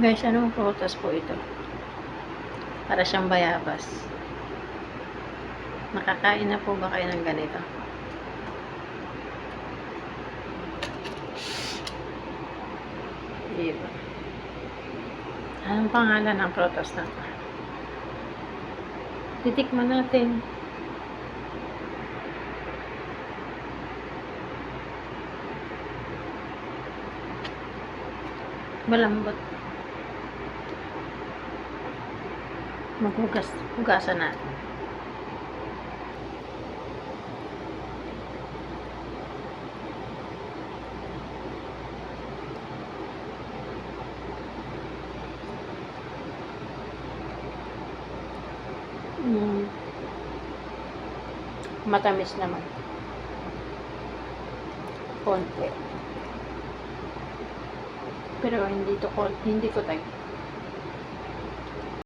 Guys, anong prutas po ito? Para siyang bayabas. Nakakain na po ba kayo ng ganito? Diba? Anong pangalan ng prutas na to? Titikman natin. Malambot. Maghugas. Hugasan natin. Mm. Matamis naman. Konti. Pero hindi to hindi ko type.